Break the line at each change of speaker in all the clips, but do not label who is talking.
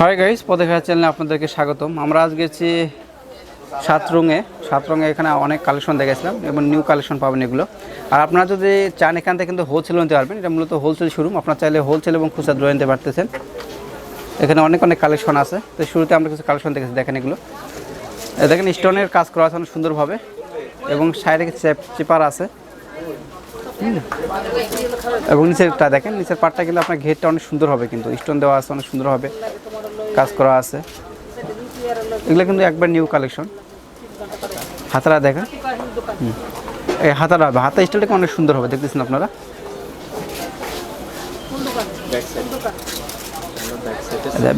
Hi guys পদে খেলা চ্যানেলে আপনাদেরকে স্বাগতম। আমরা আজ গেছি সাতরঙে। সাতরঙে এখানে অনেক কালেকশন দেখেছিলাম এবং নিউ কালেকশন পাবেন এগুলো। আর আপনারা যদি চান, এখান থেকে কিন্তু হোলসেল নিতে পারবেন। এটা মূলত হোলসেল শোরুম আপনার চাইলে হোলসেল এবং খুচরা ধরে নিতে পারতেছেন। এখানে অনেক অনেক কালেকশন আছে। তো শুরুতে আমরা কিছু কালেকশন দেখেছি, দেখেন এগুলো। দেখেন স্টোনের কাজ করা আছে অনেক সুন্দরভাবে। এবং সাইডে চেপার আছে। এবং নিচেরটা দেখেন, নিচের পাটটা কিন্তু আপনার ঘেরটা অনেক সুন্দর হবে কিন্তু। স্টোন দেওয়া আছে, অনেক সুন্দর হবে। কাজ করা আছে। এগুলো কিন্তু একবার নিউ কালেকশন হাতারা হুম। এই হাতারা হবে। হাতা স্টাইলটা অনেক সুন্দর হবে, দেখতেছেন আপনারা?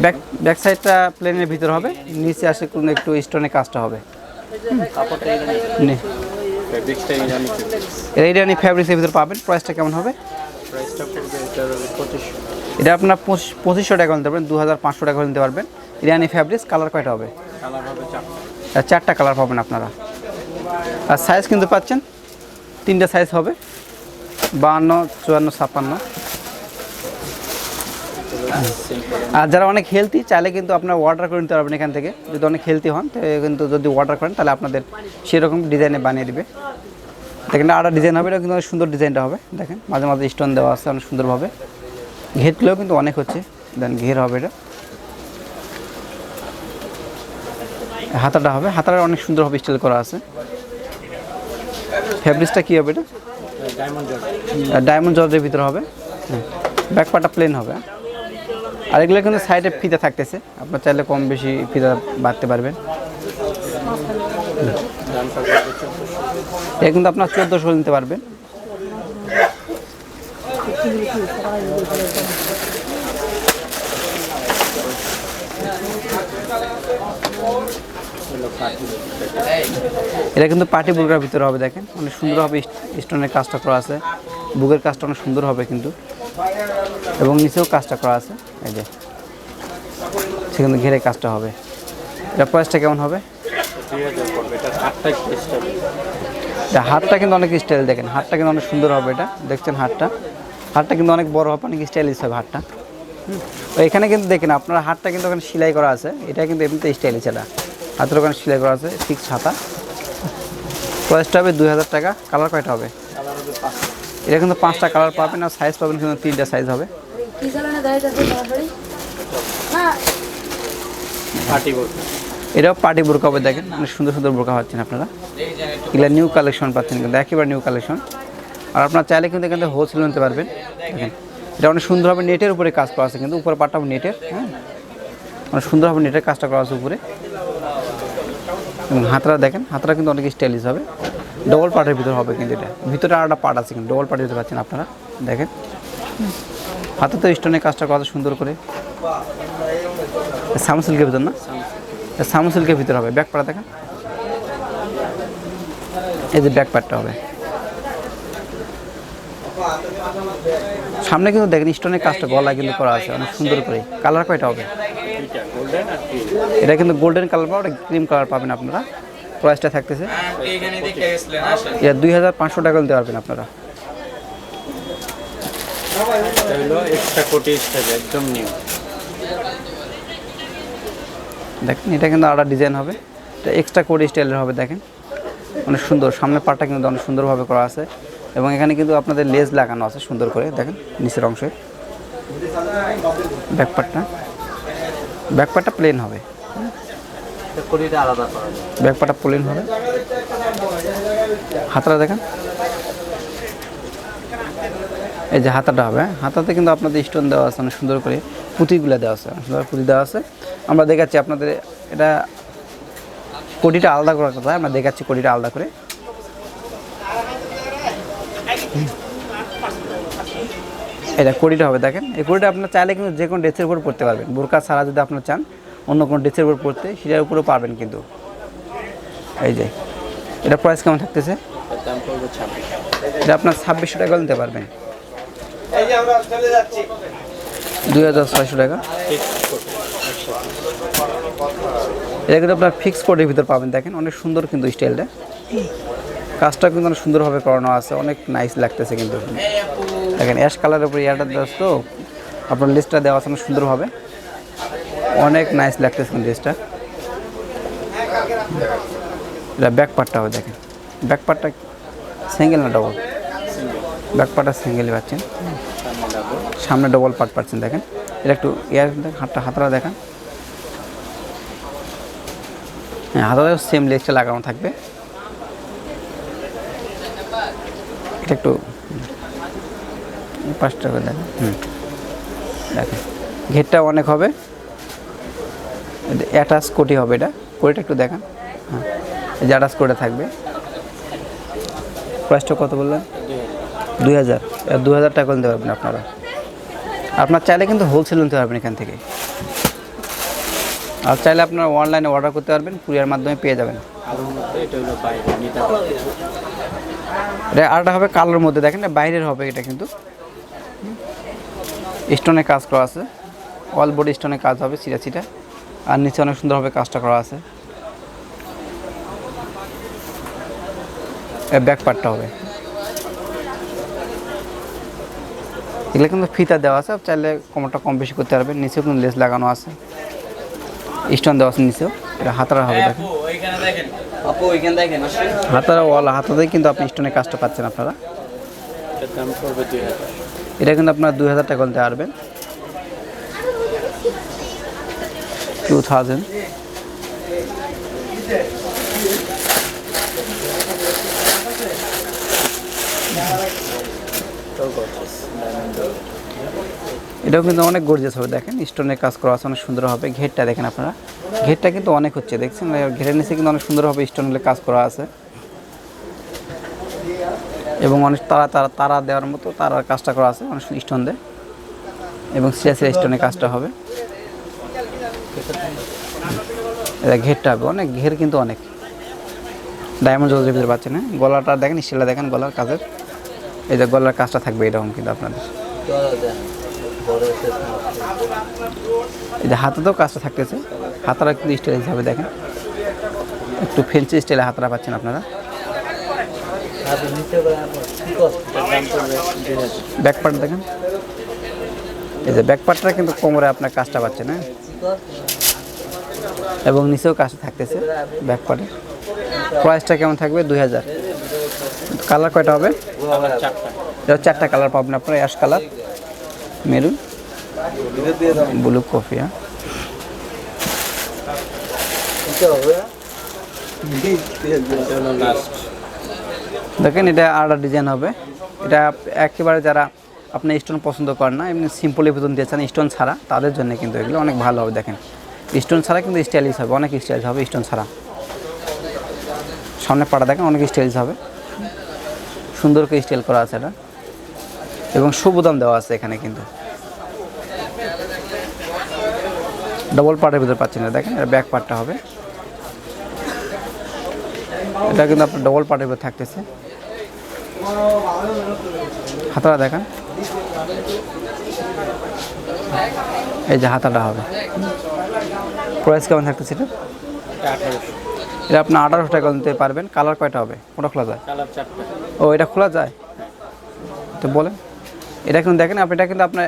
ব্যাক ব্যাক সাইডটা প্লেনের ভিতর হবে। নিচে আসে কোনো একটু স্টোনের কাজটা হবে।
ফেব্রিক্সটা ইরানি
ফ্যাব্রিক্সের ভিতর পাবেন। প্রাইসটা কেমন হবে? এটা আপনার পঁচিশ- পঁচিশশো টাকা নিতে পারবেন দু হাজার পাঁচশো টাকা নিতে পারবেন। ইরানি ফ্যাব্রিক্স কালার কয়টা হবে?
চারটা।
আর চারটা কালার পাবেন আপনারা। আর সাইজ কিন্তু পাচ্ছেন? তিনটা সাইজ হবে। বাহান্ন চুয়ান্ন ছাপ্পান্ন। আর যারা অনেক হেলদি চাইলে কিন্তু আপনার অর্ডার করে নিতে পারবেন এখান থেকে। যদি অনেক হেলদি হন কিন্তু যদি অর্ডার করেন তাহলে আপনাদের সেরকম ডিজাইনে বানিয়ে দেবে। দেখেন আরও ডিজাইন হবে এটা কিন্তু অনেক সুন্দর ডিজাইনটা হবে। দেখেন মাঝে মাঝে স্টোন দেওয়া আছে অনেক সুন্দরভাবে। ঘেরগুলোও কিন্তু অনেক হচ্ছে দেন ঘের হবে এটা। হাতাটা হবে হাতাটা অনেক সুন্দরভাবে স্টাইল করা আছে। ফ্যাব্রিক্সটা কী হবে এটা?
ডায়মন্ড
জলের ভিতরে হবে। ব্যাক পাটা প্লেন হবে। আর এগুলো কিন্তু সাইডে ফিতা থাকতেছে। আপনার চাইলে কম বেশি ফিতা বাড়তে পারবেন। এটা কিন্তু আপনার চোদ্দোশো নিতে পারবেন। এটা কিন্তু পার্টি বুকের ভিতরে হবে, দেখেন। অনেক সুন্দর হবে স্টোনের কাজটা করা আছে। বুকের কাজটা অনেক সুন্দর হবে কিন্তু। এবং নিচেও কাজটা করা আছে। এই যে। সেখানে ঘেরে কাজটা হবে। এটা প্রাইসটা কেমন হবে? হাতটা কিন্তু অনেক স্টাইল দেখেন। হাতটা কিন্তু অনেক সুন্দর হবে এটা। দেখছেন হাতটা? হাতটা কিন্তু অনেক বড় হবে অনেক স্টাইলিশ হবে। তো এখানে কিন্তু দেখেন আপনার হাতটা কিন্তু ওখানে সেলাই করা আছে। এটা কিন্তু এমনিতে স্টাইলিশ এটা। হাতের ওখানে সেলাই করা আছে ফিক্স হাতা। প্রাইসটা হবে দুই হাজার টাকা। কালার কয়টা হবে?
কালার হবে পাঁচটা
এটা কিন্তু পাঁচটা কালার পাবেন আর সাইজ পাবেন কিন্তু তিনটা সাইজ হবে। এটাও পার্টি বোরকা। হবে দেখেন। অনেক সুন্দর সুন্দর বোরকা পাচ্ছেন আপনারা। এগুলো নিউ কালেকশন পাচ্ছেন কিন্তু একেবারে নিউ কালেকশন আর আপনার চাইলে কিন্তু এখান থেকে হোলসেল নিতে পারবেন। দেখেন, এটা অনেক সুন্দরভাবে নেটের উপরে কাজ করা আছে কিন্তু উপরে পাটটা নেটের হ্যাঁ? অনেক সুন্দরভাবে নেটের কাজটা করা আছে উপরে। হাতরা দেখেন হাতরা কিন্তু অনেক স্টাইলিশ হবে। ডবল পার্টের ভিতরে হবে কিন্তু এটা। ভিতরে আর একটা পার্ট আছে কিন্তু ডবল পার্ট দিতে পারছেন আপনারা। দেখেন। হাতে তো স্টোনের কাজটা করা সুন্দর করে। সাম সিল্কের ভিতর না? সামু সিল্কের ভিতরে হবে। ব্যাক পাড়া দেখেন। এই যে ব্যাক পার্টটা হবে। সামনে কিন্তু দেখেন স্টোনের কাজটা গলায় কিন্তু করা আছে, অনেক সুন্দর করে। কালার কয়টা হবে? এটা কিন্তু গোল্ডেন কালার পাবেন ক্রিম কালার পাবেন আপনারা। প্রাইসটা থাকতেছে। দুই হাজার পাঁচশো টাকা দিতে পারবেন আপনারা।
একদম
দেখেন, এটা কিন্তু আলাদা ডিজাইন হবে। এটা এক্সট্রা কোড স্টাইলের হবে, দেখেন। অনেক সুন্দর, সামনের পাটটা কিন্তু অনেক সুন্দরভাবে করা আছে। এবং এখানে কিন্তু আপনাদের লেজ লাগানো আছে সুন্দর করে, দেখেন, নিচের অংশে। ব্যাকপার্টটা। ব্যাকপার্টটা প্লেন হবে। ব্যাকপার্টটা প্লেন হবে। হাতটা দেখেন। এই যে হাতাটা হবে হ্যাঁ? হাতাতে কিন্তু আপনাদের স্টোন দেওয়া আছে, অনেক সুন্দর করে পুঁতিগুলো দেওয়া আছে সুন্দর পুঁতি দেওয়া আছে। আমরা দেখাচ্ছি আপনাদের, এটা কোটিটা আলাদা করার কথা, আমরা দেখাচ্ছি কোটিটা আলাদা করে। এটা কুড়িটা হবে, দেখেন। এই কুড়িটা আপনার চাইলে কিন্তু যে কোনো ড্রেসের উপর পড়তে পারবেন। বোরকা ছাড়া যদি আপনার চান, অন্য কোনো ড্রেসের উপর পড়তে সেটার উপরেও পারবেন কিন্তু। এই যে, এটা প্রাইস কেমন থাকতেছে? এটা আপনার ছাব্বিশশো টাকা নিতে পারবেন। দুই হাজার ছয়শো টাকা। এটা কিন্তু আপনার ফিক্স কোডের ভিতর পাবেন, দেখেন। অনেক সুন্দর কিন্তু স্টাইলটা কাজটা কিন্তু অনেক সুন্দরভাবে করানো আছে, অনেক নাইস লাগতেছে কিন্তু। দেখেন অ্যাশ কালারের উপরে ইয়াটা দেওয়া তো, আপনার লিস্টটা দেওয়া আছে সুন্দরভাবে অনেক নাইস লাগতেছে ড্রেসটা এটা ব্যাক পার্টটা হবে, দেখেন। ব্যাক পার্টটা সিঙ্গেল না ডবল ব্যাক পার্টটা সিঙ্গেলই পাচ্ছেন।
সামনে ডবল
পার্ট পাচ্ছেন, দেখেন। এটা একটু এয়ার হাতটা হাতটা দেখান। হ্যাঁ হাতাতেও সেম লেগসটা লাগানো থাকবে। এটা একটু পাঁচটা করে দেখেন হুম। দেখেন ঘেরটা অনেক হবে। অ্যাটাচ কোটি হবে এটা। কোটিটা একটু দেখান। হ্যাঁ এই যে অ্যাটাচ কোটে থাকবে। প্রাইসটা কত বললেন? দুই হাজার। দু হাজার টাকা নিতে পারবেন আপনারা। আপনার চাইলে কিন্তু হোলসেল নিতে পারবেন এখান থেকে। আর চাইলে আপনারা অনলাইনে অর্ডার করতে পারবেন কুরিয়ার মাধ্যমে পেয়ে যাবেন।
এটা
আরটা হবে কালোর মধ্যে। দেখেন বাইরের হবে এটা কিন্তু। স্টোনে কাজ করা আছে। অল বডি স্টোনে কাজ হবে চিরা চিটা আর নিচে অনেক সুন্দরভাবে কাজটা করা আছে। ব্যাক পার্টটা হবে। এগুলো কিন্তু ফিতা দেওয়া আছে চাইলে কোমরটা কম বেশি করতে পারবেন। নিচেও কিন্তু লেস লাগানো আছে। স্টোন দেওয়া আছে নিচেও। এটা হাতারা হবে দেখেন। হাতারা ওয়াল হাতাতেই কিন্তু আপনি স্টোনের কাজটা পাচ্ছেন আপনারা।
দাম পড়বে দুই হাজার।
এটা কিন্তু আপনার দুই হাজার টাকা দিতে পারবেন। টু থাউজেন্ড এটাও কিন্তু অনেক গর্জেস হবে, দেখেন। স্টোনের কাজ করা আছে, অনেক সুন্দর হবে। ঘেরটা দেখেন আপনারা। ঘেরটা কিন্তু অনেক হচ্ছে, দেখছেন? ঘেরের নিচে কিন্তু অনেক সুন্দরভাবে স্টোনের কাজ করা আছে। এবং অনেক তারা তারা তারা দেওয়ার মতো তারার কাজটা করা আছে, অনেক স্টোন দেয়। এবং সিরা সিরা স্টোনের কাজটা হবে। এটা ঘেরটা হবে, অনেক ঘের কিন্তু অনেক। ডায়মন্ড জলের ভিতরে পাচ্ছেন হ্যাঁ? গলাটা দেখেন, স্টিলটা দেখেন, গলার কাজের। এই যে গলার কাজটা থাকবে, এরকম কিন্তু আপনাদের। এই যে হাতেতেও কাজটা থাকতেছে। হাতারা কিন্তু স্টাইল হিসাবে দেখেন। একটু ফেন্সি স্টাইলে হাতারা পাচ্ছেন আপনারা। ব্যাক পার্ট দেখেন। এই যে ব্যাক পার্টটা কিন্তু কোমরে আপনার কাজটা পাচ্ছেন হ্যাঁ এবং নিচেও কাজটা থাকতেছে ব্যাক পার্টে প্রাইসটা কেমন থাকবে? দুই হাজার। কালার কয়টা হবে? এটা চারটা কালার পাবেন আপনারা ash colour maroon blue coffee হ্যাঁ।
লাস্ট
দেখেন, এটা আলাদা ডিজাইন হবে। এটা একেবারে যারা আপনি স্টোন পছন্দ করেন না, এমনি সিম্পলি বেতন দিয়েছেন স্টোন ছাড়া, তাদের জন্য কিন্তু এগুলো অনেক ভালো হবে, দেখেন। স্টোন ছাড়া কিন্তু স্টাইলিশ হবে, অনেক স্টাইলিশ হবে স্টোন ছাড়া। সামনে পাটা দেখেন, অনেক স্টাইলিশ হবে। সুন্দর করে স্টাইল করা আছে এটা। এবং সুবোদাম দেওয়া আছে এখানে কিন্তু। ডবল পার্টের ভিতরে পাচ্ছেন না দেখেন, এটা ব্যাক পার্টটা হবে। এটা কিন্তু আপনার ডবল পার্টের ভিতরে থাকতেছে। হাতাটা দেখান। এই যে হাতাটা হবে। প্রাইস কেমন থাকতেছে এটা?
এটা
আপনি আঠারোশো টাকা নিতে পারবেন। কালার কয়টা হবে? কোনটা খোলা যায়? ও এটা খোলা যায়? তো বলেন। এটা কিন্তু দেখেন আপনি এটা কিন্তু আপনার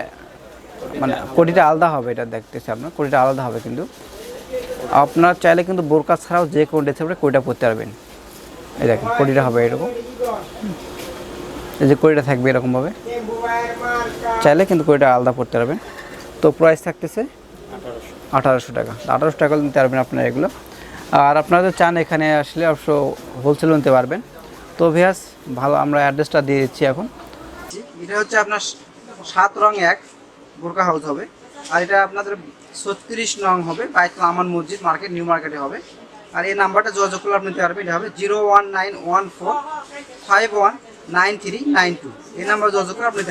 মানে কোটিটা আলাদা হবে এটা দেখতেছি আপনার। কোটিটা আলাদা হবে কিন্তু। আপনার চাইলে কিন্তু বোরকা ছাড়াও যে কোনো ড্রেসের উপরে কোটিটা পরতে পারবেন। এই দেখেন কোটিটা হবে এরকম। এই যে কড়িটা থাকবে এরকমভাবে। চাইলে কিন্তু কড়িটা আলাদা পরতে পারবেন। তো প্রাইস থাকতেছে
আঠারোশো
টাকা। আঠারোশো টাকা নিতে পারবেন আপনারা এগুলো। আর আপনারা যদি চান এখানে আসলে অবশ্য হোলসেল নিতে পারবেন। তো ভিয়াস ভালো, আমরা অ্যাড্রেসটা দিয়ে দিচ্ছি এখন। এটা হচ্ছে আপনার সাত রং এক বোরকা হাউস হবে। আর এটা আপনাদের ছত্রিশ নং হবে, বাইতুল আমান মসজিদ মার্কেট, নিউ মার্কেটে হবে। আর এই নাম্বারটা যোগাযোগ করলে আপনি নিতে পারবেন। এটা হবে zero one nine one four five one nine three nine two. এই নাম্বার যোগাযোগ করে আপনি